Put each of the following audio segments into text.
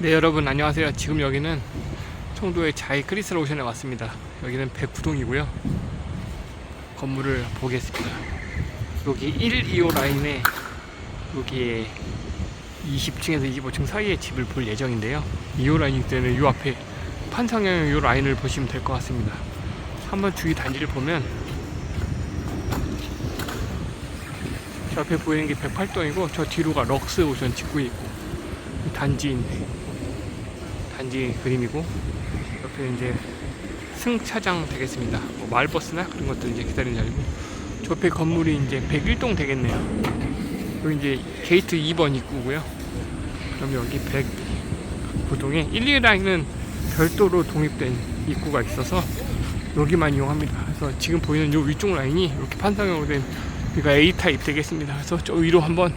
네 여러분 안녕하세요. 지금 여기는 청도의 자이 크리스탈 오션에 왔습니다. 여기는 109동이고요. 건물을 보겠습니다. 여기 1, 2호 라인에 여기에 20층에서 25층 사이에 집을 볼 예정인데요. 2호 라인일 때는 이 앞에 판상형 이 라인을 보시면 될 것 같습니다. 한번 주위 단지를 보면 저 앞에 보이는 게 108동이고 저 뒤로가 럭스 오션 직구에 있고 단지인데 단지 그림이고 옆에 이제 승차장 되겠습니다. 뭐 마을버스나 그런 것들 이제 기다리는 자리고 저 옆에 건물이 이제 101동 되겠네요. 여기 이제 게이트 2번 입구고요. 그럼 여기 109동에 1, 2 라인은 별도로 독립된 입구가 있어서 여기만 이용합니다. 그래서 지금 보이는 요 위쪽 라인이 이렇게 판상형으로 된 여기가 A 타입 되겠습니다. 그래서 저 위로 한번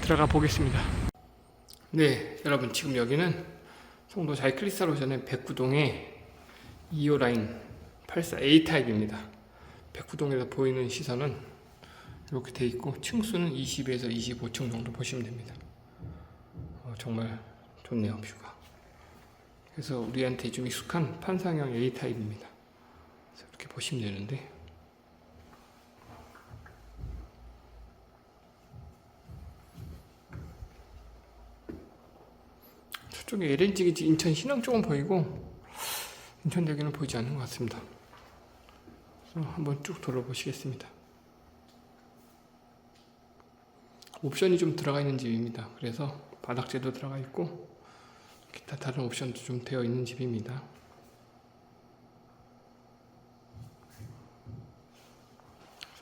들어가 보겠습니다. 네, 여러분 지금 여기는 송도 자이클리스탈 오션의 백구동의 2호 라인 84A 타입입니다. 백구동에서 보이는 시선은 이렇게 돼 있고 층수는 20에서 25층 정도 보시면 됩니다. 어, 정말 좋네요 뷰가. 그래서 우리한테 좀 익숙한 판상형 A 타입입니다. 이렇게 보시면 되는데 저 쪽에 LNG 인천 신항 쪽은 보이고 인천대교는 보이지 않는 것 같습니다. 한번 쭉 돌아보시겠습니다. 옵션이 좀 들어가 있는 집입니다. 그래서 바닥재도 들어가 있고 기타 다른 옵션도 좀 되어 있는 집입니다.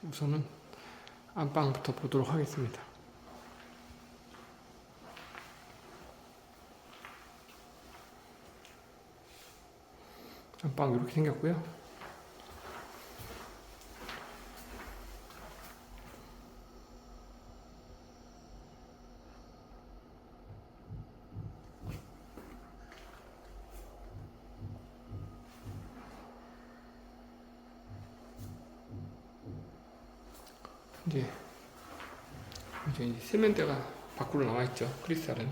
우선은 안방부터 보도록 하겠습니다. 안방 이렇게 생겼고요. 이제 이제 이 세면대가 밖으로 나와 있죠. 크리스탈은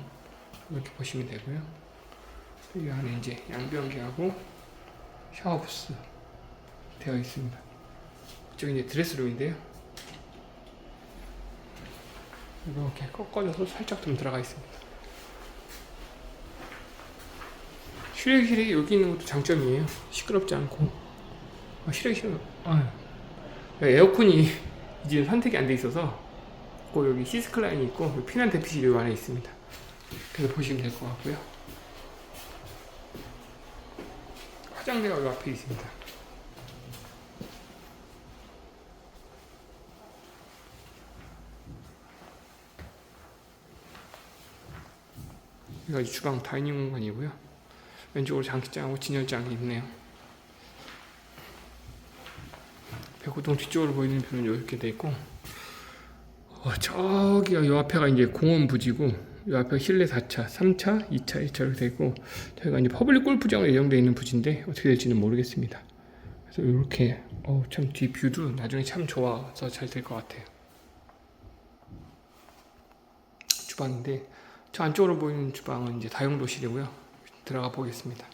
이렇게 보시면 되고요. 이 안에 이제 양변기하고 샤워 부스 되어 있습니다. 이쪽이 이제 드레스룸인데요. 이렇게 꺾어져서 살짝 좀 들어가 있습니다. 실외실이 여기 있는 것도 장점이에요. 시끄럽지 않고. 아, 실외실은, 아, 에어컨이 이제 선택이 안 돼 있어서, 꼭 여기 시스클라인이 있고, 피난 대피실이 안에 있습니다. 그래서 보시면 될 것 같고요. 화장대가 여기 앞에 있습니다. 여기가 주방 다이닝 공간이고요. 왼쪽으로 장식장하고 진열장이 있네요. 백호동 뒤쪽으로 보이는 뷰는 이렇게 돼 있고, 어, 저기가 요 앞에가 이제 공원 부지고, 요 앞에 실내 4차, 3차, 2차, 1차 이렇게 돼 있고, 저희가 이제 퍼블릭 골프장으로 예정되어 있는 부지인데 어떻게 될지는 모르겠습니다. 그래서 이렇게 어, 참 뒤 뷰도 나중에 참 좋아서 잘 될 것 같아요. 주방인데 저 안쪽으로 보이는 주방은 이제 다용도실이고요. 들어가 보겠습니다.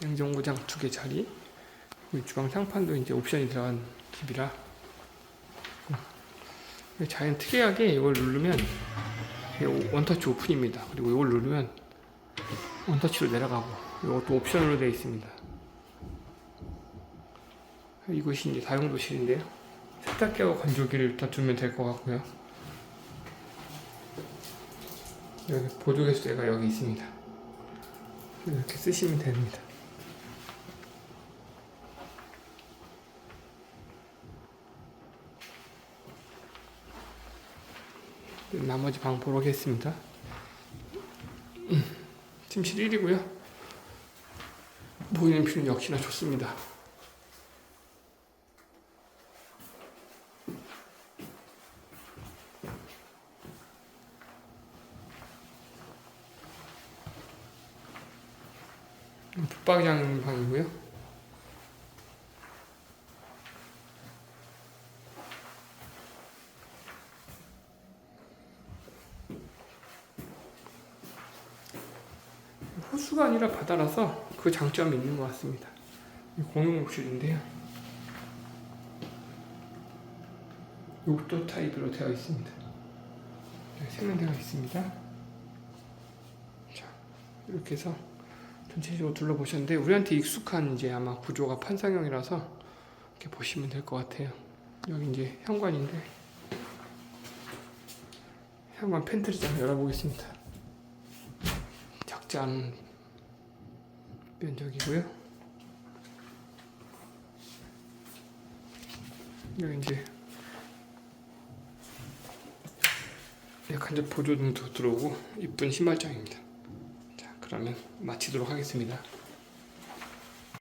냉장고장 두 개 자리, 주방 상판도 이제 옵션이 들어간 집이라 자연 특이하게 이걸 누르면 원터치 오픈입니다. 그리고 이걸 누르면 원터치로 내려가고 이것도 옵션으로 되어 있습니다. 이곳이 이제 다용도실인데요. 세탁기하고 건조기를 일단 두면 될 것 같고요. 여기 보조개수대가 여기 있습니다. 이렇게 쓰시면 됩니다. 나머지 방 보러 가겠습니다. 침실 1이고요. 보이는 뷰는 역시나 좋습니다. 붙박이장 방이고요. 호수가 아니라 바다라서 그 장점이 있는 것 같습니다. 이 공용 욕실인데요. 욕조 타입으로 되어 있습니다. 네, 세면대가 있습니다. 자, 이렇게 해서 전체적으로 둘러보셨는데 우리한테 익숙한 이제 아마 구조가 판상형이라서 이렇게 보시면 될 것 같아요. 여기 이제 현관인데 현관 팬트리장 열어보겠습니다. 작지 않은 면적이고요. 여기 이제 간접 보조등도 들어오고 이쁜 신발장입니다. 자, 그러면 마치도록 하겠습니다.